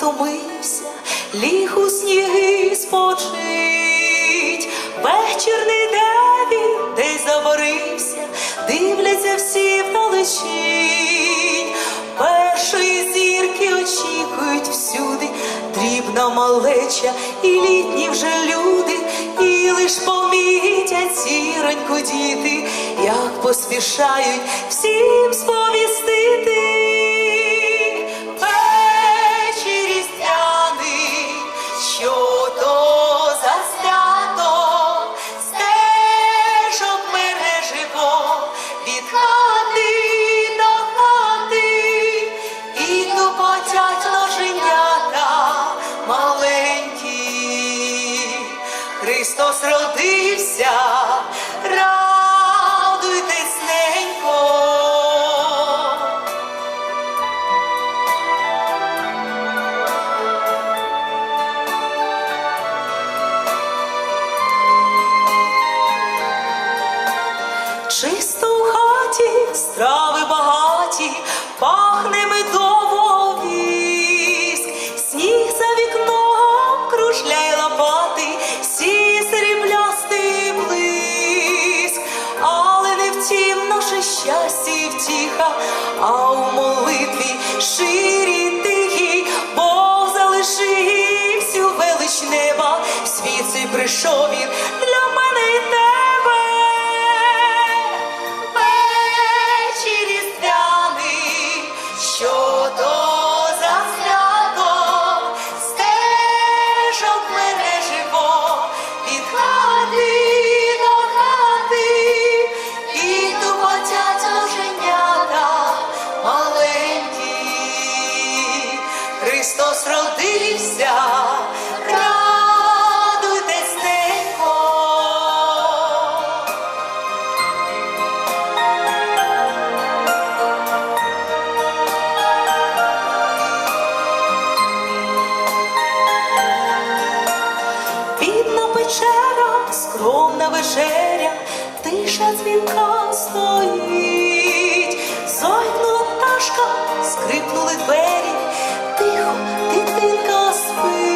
затомився, ліг у сніги спочить, вечірний деві десь заварився, дивляться всі вдалечінь, першої зірки очікують всюди, дрібна малеча, і літні вже люди, і лиш помітять сіроньку діти, як поспішають всім сповістити. Чисто в хаті, страви багаті, пахне медово віск, сніг за вікном кружляє лопати, сі сріблястий блиск, але не втім наше щастя і втіха, а у молитві ширі тихі, Бог залишив всю велич неба, світ прийшов він. вечера, скромна вечеря, тиша дзвінка стоїть, Зойкнула пташка, скрипнули двері, тихо дитинка спить.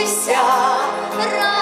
втішився.